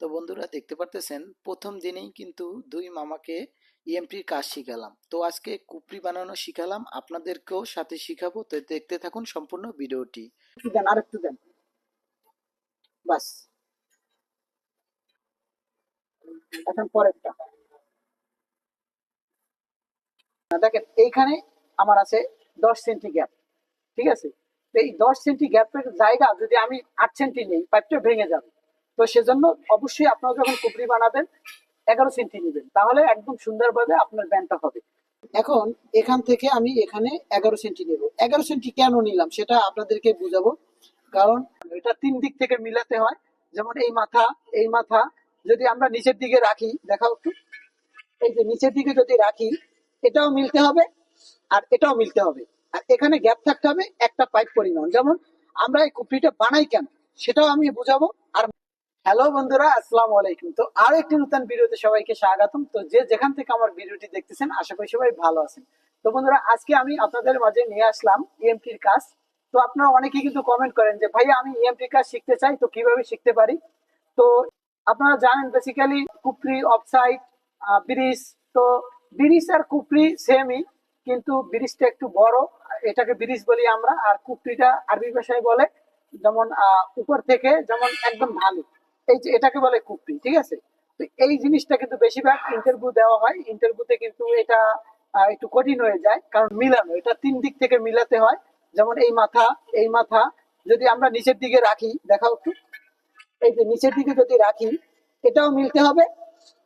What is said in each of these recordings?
তো বন্ধুরা দেখতে পারতেছেন, প্রথম দিনেই কিন্তু দুই মামাকে ইএমটির কাজ শিখালাম। তো আজকে কুপরি বানানো শিখালাম, আপনাদেরকেও সাথে শিখাবো। তো দেখতে থাকুন সম্পূর্ণ ভিডিওটি। এখন দেখেন, এইখানে আমার আছে দশ সেন্টি গ্যাপ, ঠিক আছে? এই দশ সেন্টি গ্যাপের জায়গা যদি আমি আট সেন্টি নেই পাইপটা ভেঙে যাবে। তো সেজন্য অবশ্যই আপনারা যখন কুপড়ি বানাবেন, এগারো সেন্টি নেবেন। তাহলে একদম সুন্দরভাবে আপনার ব্যান্ডটা হবে। এখন এখান থেকে আমি এখানে এগারো সেন্টি নেব। এগারো সেন্টি কেন নিলাম সেটা আপনাদেরকে বুঝাবো। কারণ এটা তিন দিক থেকে মিলাতে হয়। যেমন এই মাথা এই মাথা যদি আমরা নিচের দিকে রাখি, দেখাও একটু। এই যে নিচের দিকে যদি রাখি, এটাও মিলতে হবে আর এটাও মিলতে হবে। আর এখানে গ্যাপ থাকতে হবে একটা পাইপ পরিমাণ। যেমন আমরা এই কুপড়িটা বানাই কেন, সেটাও আমি বুঝাবো। আর হ্যালো বন্ধুরা, আসসালামু আলাইকুম। তো আর একটি নতুন ভিডিওতে সবাইকে স্বাগতম। তো যে যেখান থেকে আমার ভিডিওটি দেখতেছেন, আশা করি সবাই ভালো আছেন। তো বন্ধুরা, আজকে আমি আপনাদের মাঝে নিয়ে আসলাম ইএমটির কাজ। তো আপনারা অনেকে কিন্তু কমেন্ট করেন যে ভাই আমি ইএমটির কাজ শিখতে চাই, তো কীভাবে শিখতে পারি? তো আপনারা জানেন বেসিক্যালি কুপরি অফসাইড ব্রিজ। তো ব্রিজ আর কুপরি সেমই কিন্তু ব্রিজটা একটু বড়। এটাকে ব্রিজ বলি আমরা। আর কুপরিটা আরবি ভাষায় বলে, যেমন উপর থেকে যেমন একদম ঢালু। এই যে এটাকে বলে কুপরি ঠিক আছে? তো এই জিনিসটা কিন্তু বেশিরভাগ ইন্টারভিউ দেওয়া হয়। ইন্টারভিউতে কিন্তু এটা একটু কঠিন হয়ে যায়, কারণ মিলানো। এটা তিন দিক থেকে মিলাতে হয়। যেমন এই মাথা এই মাথা যদি আমরা নিচের দিকে রাখি, দেখাও একটু। এই যে নিচের দিকে যদি রাখি, এটাও মিলতে হবে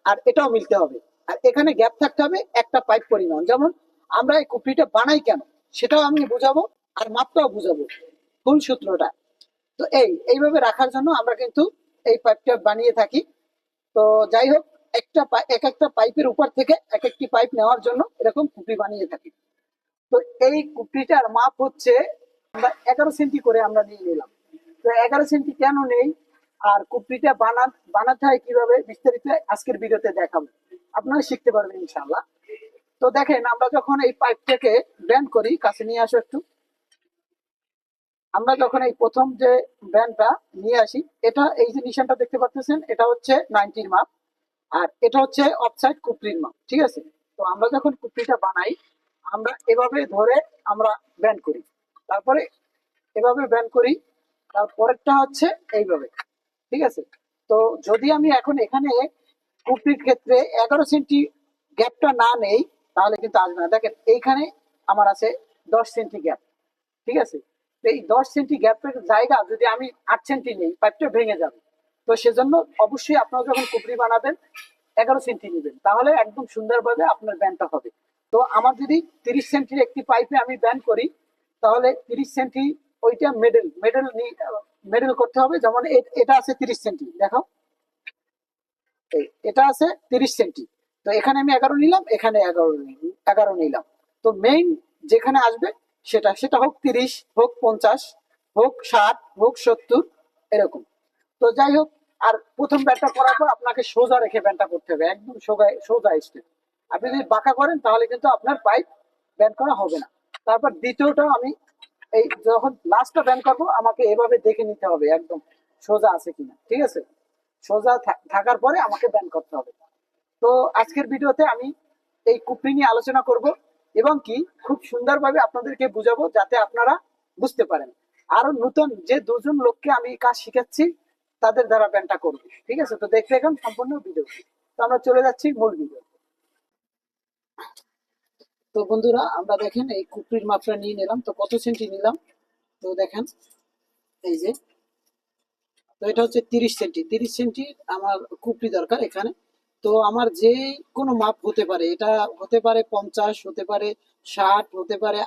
আর এটাও মিলতে হবে। আর এখানে গ্যাপ থাকতে হবে একটা পাইপ পরিমাণ। যেমন আমরা এই কুপড়িটা বানাই কেন? সেটাও আমি বুঝাবো আর মাপটাও বুঝাবো। ফুল সূত্রটা? তো এই, এইভাবে রাখার জন্য আমরা কিন্তু এই পাইপটা বানিয়ে থাকি। তো যাই হোক, একটা এক একটা পাইপের উপর থেকে এক একটি পাইপ নেওয়ার জন্য এরকম কুপড়ি বানিয়ে থাকি। তো এই কুপড়িটার মাপ হচ্ছে আমরা এগারো সেন্টি করে আমরা নিয়ে নিলাম। তো এগারো সেন্টি কেন নেই? আর কুপড়িটা বানা বানাতে হয় কীভাবে? বিস্তারিত আজকের ভিডিওতে দেখাবো। আপনারা শিখতে পারবেন ইনশাল্লাহ তো দেখেন, আমরা যখন এই পাইপটাকে ব্যান্ড করি, কাছে নিয়ে আসো একটু। আমরা যখন এই প্রথম যে ব্যান্ডটা নিয়ে আসি, এটা এই যে নিশানটা দেখতে পাচ্ছেন, এটা হচ্ছে নাইনটির মাপ আর এটা হচ্ছে অফসাইড কুপড়ির মাপ, ঠিক আছে? তো আমরা যখন কুপড়িটা বানাই, আমরা এভাবে ধরে আমরা ব্যান্ড করি। তারপরে এভাবে ব্যান্ড করি, তারপরেরটা হচ্ছে এইভাবে, ঠিক আছে? তো যদি আমি এখন এখানে কুপড়ির ক্ষেত্রে এগারো সেন্টি গ্যাপটা না নেই, তাহলে কিন্তু আসবে না। দেখেন, এইখানে আমার আছে দশ সেন্টি গ্যাপ, ঠিক আছে? এই দশ সেন্টি গ্যাপের জায়গা যদি আমি আট সেন্টি নিই পাইপটা ভেঙে যাবে। তো সেজন্য অবশ্যই আপনারা যখন কুপড়ি বানাবেন, এগারো সেন্টি নেবেন। তাহলে একদম সুন্দরভাবে আপনার ব্যান্ডটা হবে। তো আমার যদি তিরিশ সেন্টির একটি পাইপে আমি ব্যান্ড করি, তাহলে তিরিশ সেন্টি ওইটা মেডেল মেডেল মেডেল করতে হবে। যেমন এটা আছে তিরিশ সেন্টি দেখো। এটা আছে তিরিশ সেন্টি তো এখানে আমি এগারো নিলাম, এখানে এগারো এগারো নিলাম। তো মেইন যেখানে আসবে সেটা সেটা হোক তিরিশ, হোক পঞ্চাশ, হোক ষাট, হোক সত্তর, এরকম। তো যাই হোক, আর প্রথম ব্যাটটা করার পর আপনাকে সোজা রেখে ব্যানটা করতে হবে, একদম সোজা সোজা স্টেপ আপনি যদি বাঁকা করেন, তাহলে কিন্তু আপনার পাইপ ব্যান করা হবে না। তারপর দ্বিতীয়টা আমি এই যখন লাস্টটা ব্যান করব, আমাকে এভাবে দেখে নিতে হবে, একদম সোজা আছে কিনা, ঠিক আছে? সোজা থাকার পরে আমাকে ব্যান করতে হবে। তো আজকের ভিডিওতে আমি এই কুপড়ি নিয়ে আলোচনা করব। এবং কি খুব সুন্দরভাবে আপনাদেরকে বুঝাবো যাতে আপনারা বুঝতে পারেন। আরও নতুন যে দুজন লোককে আমি কাজ শিখাচ্ছি, তাদের দ্বারা ব্যানটা করব। ঠিক আছে? তো দেখতে এখন সম্পূর্ণ ভিডিও তো আমরা চলে যাচ্ছি মূল ভিডিও তো। বন্ধুরা, আমরা দেখেন এই কুপড়ির মাত্রা নিয়ে নিলাম। তো কত সেন্টি নিলাম? তো দেখেন, এই যে, তো এটা হচ্ছে তিরিশ সেন্টি। তিরিশ সেন্টি আমার কুপড়ি দরকার এখানে। তো আমার যে কোনো মাপ হতে পারে, এটা হতে পারে পঞ্চাশ, হতে পারে ষাট, হতে পারে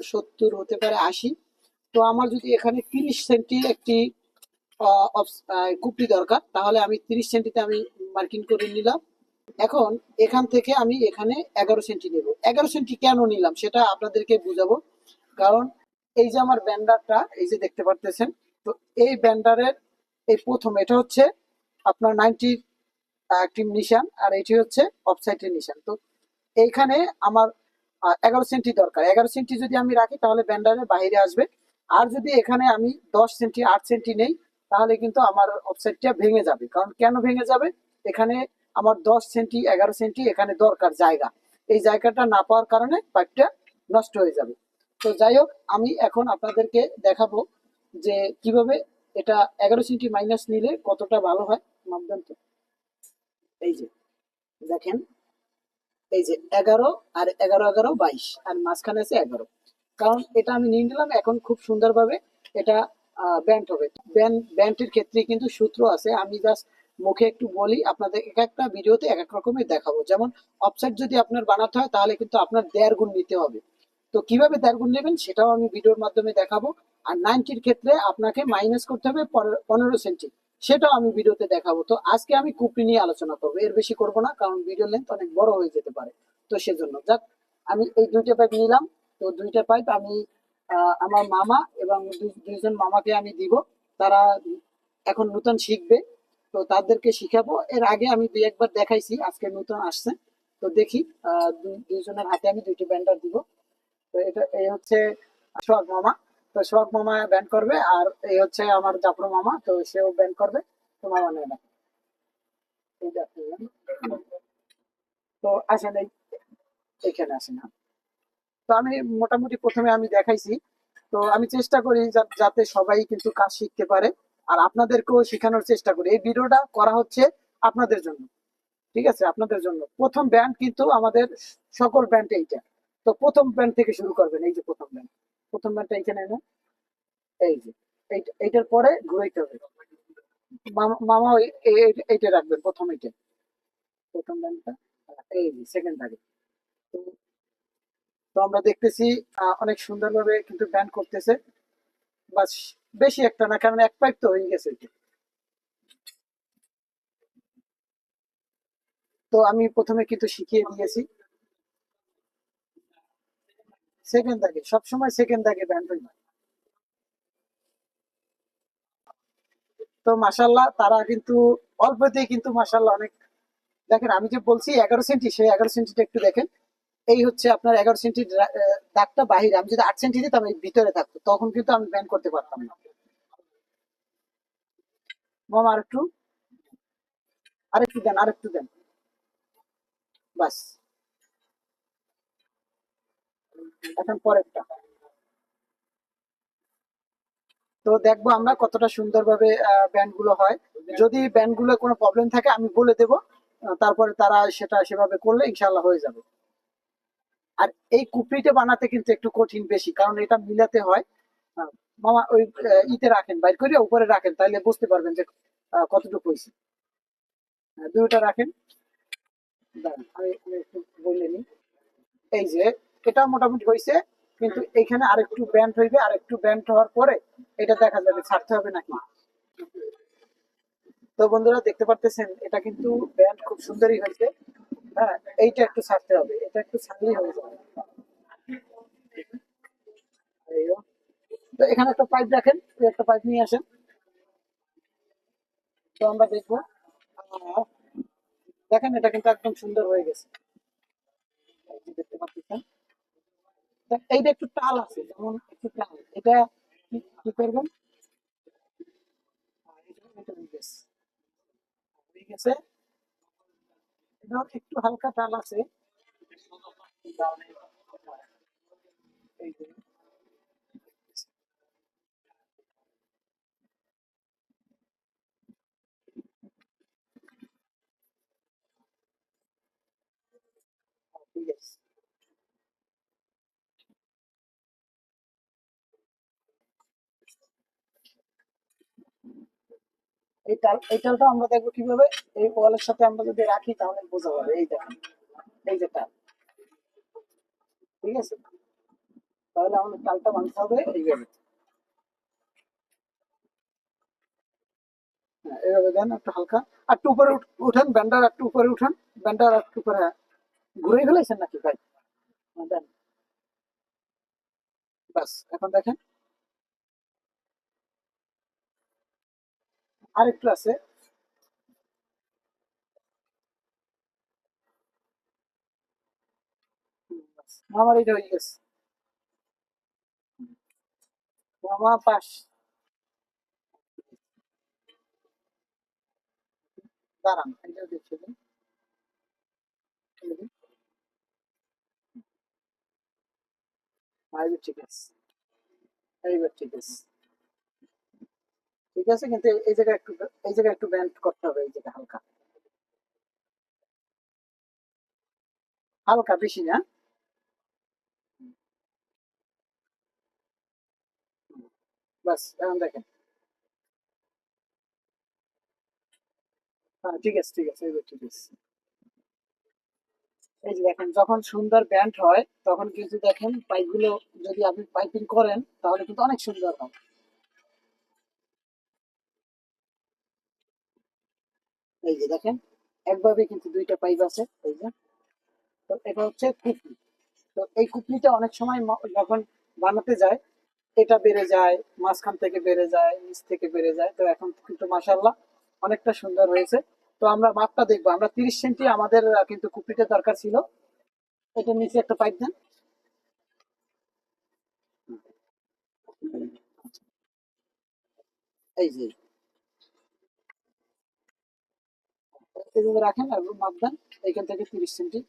সত্তর, হতে পারে আশি। তো আমার যদি এখানে তিরিশ সেন্টির একটি কুপড়ি দরকার, তাহলে আমি তিরিশ সেন্টিতে আমি মার্কিং করে নিলাম। এখন এখান থেকে আমি এখানে এগারো সেন্টি নেব। এগারো সেন্টি কেন নিলাম সেটা আপনাদেরকে বুঝাবো। কারণ এই যে আমার ব্যান্ডারটা, এই যে দেখতে পারতেছেন, তো এই ব্যান্ডারের এই প্রথম, এটা হচ্ছে আপনার নাইনটি একটি নিশান আর এটি হচ্ছে অফসাইটের নিশান তো এইখানে আমার এগারো সেন্টি দরকার। এগারো সেন্টি যদি আমি রাখি, তাহলে ব্যান্ডারের বাইরে আসবে। আর যদি এখানে আমি দশ সেন্টি আট সেন্টি নেই, তাহলে কিন্তু আমার অফসাইডটা ভেঙে যাবে। কারণ কেন ভেঙে যাবে? এখানে আমার দশ সেন্টি এগারো সেন্টি এখানে দরকার জায়গা। এই জায়গাটা না পাওয়ার কারণে পাইপটা নষ্ট হয়ে যাবে। তো যাই হোক, আমি এখন আপনাদেরকে দেখাবো যে কীভাবে এটা এগারো সেন্টি মাইনাস নিলে কতটা ভালো হয়। মাপদান তো। এই যে, দেখেন, এই যে এগারো আর এগারো এগারো বাইশ, আর মাঝখানে আছে এগারো। কারণ এটা আমি নিয়ে নিলাম, এখন খুব সুন্দরভাবে এটা ব্যান্ড হবে। ব্যান্ড ব্যান্ডের ক্ষেত্রে কিন্তু সূত্র আছে, আমি জাস্ট মুখে একটু বলি, আপনাদের এক একটা ভিডিওতে এক এক রকমের দেখাবো। যেমন অফসাইড যদি আপনার বানাতে হয়, তাহলে কিন্তু আপনার দেড় গুণ নিতে হবে। তো কীভাবে দেড় গুণ নেবেন, সেটাও আমি ভিডিওর মাধ্যমে দেখাবো। আর নাইনটির ক্ষেত্রে আপনাকে মাইনাস করতে হবে পনেরো- সেন্টি সেটাও আমি ভিডিওতে দেখাবো। তো আজকে আমি কুপি নিয়ে আলোচনা করব। এর বেশি করব না, কারণ ভিডিও লেন্থ অনেক বড় হয়ে যেতে পারে। তো সেজন্য যাক, আমি এই দুইটা পাইপ নিলাম। তো দুইটা পাইপ আমি আমার মামা এবং দুইজন মামাকে আমি দিব। তারা এখন নতুন শিখবে। তো তাদেরকে শিখাবো। এর আগে আমি দুই একবার দেখাইছি, আজকে নতুন আসছে। তো দেখি দুইজনের হাতে আমি দুইটি ব্যান্ডার দিব। তো এটা, এই হচ্ছে মামা। তো সোহাগ মামা ব্যান্ড করবে, আর এই হচ্ছে আমার জাফর মামা, তো সেও ব্যান্ড করবে, তো মামা না। তো আসেন এই, এখানে আসেন তো আমি মোটামুটি প্রথমে আমি দেখাইছি। তো আমি চেষ্টা করি যাতে সবাই কিন্তু কাজ শিখতে পারে, আর আপনাদেরকেও শেখানোর চেষ্টা করি। এই ভিডিওটা করা হচ্ছে আপনাদের জন্য, ঠিক আছে? আপনাদের জন্য। প্রথম ব্যান্ড কিন্তু আমাদের সকল ব্যান্ড এইটা। তো প্রথম ব্যান্ড থেকে শুরু করবেন, এই যে প্রথম ব্যান্ড। প্রথম ব্যান্ডটা এইখানে না এই যে এইটার পরে ঘুরাইতে হবে। মামা- ওই- এই- এই- এইটা রাখবেন, প্রথম এইটা। প্রথম ব্যান্ডটা এই যে সেকেন্ড থাকে তো তো আমরা দেখতেছি অনেক সুন্দরভাবে কিন্তু ব্যান্ড করতেছে। বাস, বেশি একটা না, কারণ এক পাইপ তো হয়ে গেছে। তো আমি প্রথমে কিন্তু শিখিয়ে দিয়েছি। সেকেন্ড দাগে সবসময় সেকেন্ড দাগে ব্যান্ড হই তো মাসাল্লাহ তারা কিন্তু অল্পতেই কিন্তু মাসাল্লাহ অনেক, দেখেন আমি যে বলছি এগারো সেন্টি সেই এগারো সেন্টিটা একটু দেখেন। এই হচ্ছে আপনার এগারো সেন্টি দাগটা বাহিরে, আমি যদি আট সেন্টি দিতাম এই ভিতরে থাকতো তখন কিন্তু আমি ব্যান করতে পারতাম না। মামা, আরেকটু আরেকটু দেন আরেকটু দেন। বাস। এখন পরেরটা। তো দেখব আমরা কতটা সুন্দরভাবে ব্যান্ডগুলো হয়। যদি ব্যান্ডগুলো কোনো প্রবলেম থাকে, আমি বলে দেব। তারপরে তারা সেটা সেভাবে করলে ইনশাল্লাহ হয়ে যাবে। আর এই কুপড়িটা বানাতে কিন্তু একটু কঠিন বেশি, কারণ এটা মিলাতে হয়। মামা ওই ইতে রাখেন, বাইর করে উপরে রাখেন, তাহলে বুঝতে পারবেন যে কতটুকু হয়েছে। দুইটা রাখেন। আমি একটু বলে নিই। এই যে এটা মোটামুটি হয়েছে, কিন্তু এখানে আরেকটু ব্যান্ড হইবে আর একটু ব্যান্ড হওয়ার পরে এটা দেখা যাবে, ছাড়তে হবে নাকি? তো বন্ধুরা দেখতে পারতেছেন, এটা কিন্তু ব্যান্ড খুব সুন্দরই হয়েছে। হ্যাঁ এইটা একটু ছাড়তে হবে, এটা একটু ছাড়লেই হয়ে যাবে। তো এখানে একটা পাইপ রাখেন একটা পাইপ নিয়ে আসেন। তো আমরা দেখব। দেখেন, এটা কিন্তু একদম সুন্দর হয়ে গেছে। দেখতে পাচ্ছেন। এইটা একটু টাল আছে, যেমন একটু টাল। এটা কি- করবেন? একটু হালকা টাল আছে। এই যে ঠিক আছে আমরা দেখব কীভাবে? এই ওয়ালের সাথে আমরা যদি রাখি তাহলে বোঝা যাবে। এই দেখেন এই যে টাল ঠিক আছে? তাহলে আমাদের টালটা হবে হ্যাঁ, এইভাবে দেন একটু হালকা। আর একটু উপরে উঠান ব্যান্ডার একটু উপরে উঠান। ব্যান্ডার একটু। ঘুরে ফেলেছেন নাকি? ভাই হ্যাঁ, দেন। বাস এখন দেখেন। আর একটু আছে। আমার এটা হয়ে গেছে। মামা পাস দাঁড়ান, এটা দেখে ঠিক আছে। এইবার ঠিক আছে। আছে, কিন্তু এই জায়গায় একটু এই জায়গায় একটু ব্যান্ড করতে হবে, এই জায়গায় হালকা। হালকা বেশি না। বাস, এখন দেখেন। হ্যাঁ ঠিক আছে ঠিক আছে ঠিক আছে। এই যে দেখেন, যখন সুন্দর ব্যান্ড হয়, তখন কিন্তু দেখেন পাইপগুলো যদি আপনি পাইপিং করেন, তাহলে কিন্তু অনেক সুন্দর হয়। এই যে দেখেন, একভাবে কিন্তু দুইটা পাইপ আছে, এই যে। তো এটা হচ্ছে কুপলি। তো এই কুপলিটা অনেক সময় যখন বানাতে যায়, এটা বেড়ে যায়, মাঝখান থেকে বেড়ে যায়, নিচ থেকে বেড়ে যায়। তো এখন কিন্তু মাসাল্লাহ অনেকটা সুন্দর হয়েছে। তো আমরা মাপটা দেখব। আমরা তিরিশ সেন্টি আমাদের কিন্তু কুপলিটা দরকার ছিল। এটা নিচে একটা পাইপ দেন। এই যে। এভাবে রাখেন মাপ দেন, এখান থেকে তিরিশ সেন্টি।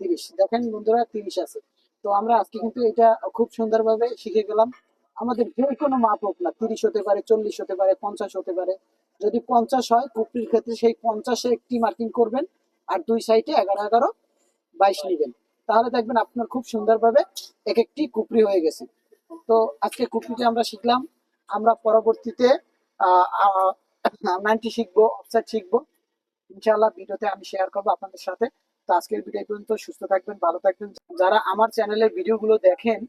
তিরিশ, দেখেন বন্ধুরা তিরিশ আছে। তো আমরা আজকে কিন্তু এটা খুব সুন্দরভাবে শিখে গেলাম। আমাদের যে কোনো মাপ হোক না, তিরিশ হতে পারে, চল্লিশ হতে পারে, পঞ্চাশ হতে পারে। যদি পঞ্চাশ হয় কুপির ক্ষেত্রে সেই পঞ্চাশে একটি মার্কিং করবেন আর দুই সাইডে এগারো এগারো বাইশ নেবেন। তাহলে দেখবেন আপনার খুব সুন্দরভাবে এক একটি কুপরি হয়ে গেছে। তো আজকে কুপরিটা আমরা শিখলাম। আমরা পরবর্তীতে নাইনটি শিখব অফসাইড শিখব। ইনশাআল্লাহ ভিডিওতে আমি শেয়ার করব আপনাদের সাথে। তো আজকের ভিডিও পর্যন্ত, সুস্থ থাকবেন, ভালো থাকবেন। যারা আমার চ্যানেলের ভিডিওগুলো দেখেন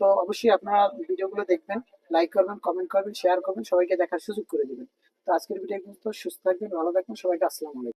তো অবশ্যই আপনারা ভিডিওগুলো দেখবেন লাইক করবেন কমেন্ট করবেন শেয়ার করবেন, সবাইকে দেখার সুযোগ করে দেবেন। তো আজকের ভিডিও পর্যন্ত, সুস্থ থাকবেন, ভালো থাকবেন, সবাইকে আসসালামু আলাইকুম।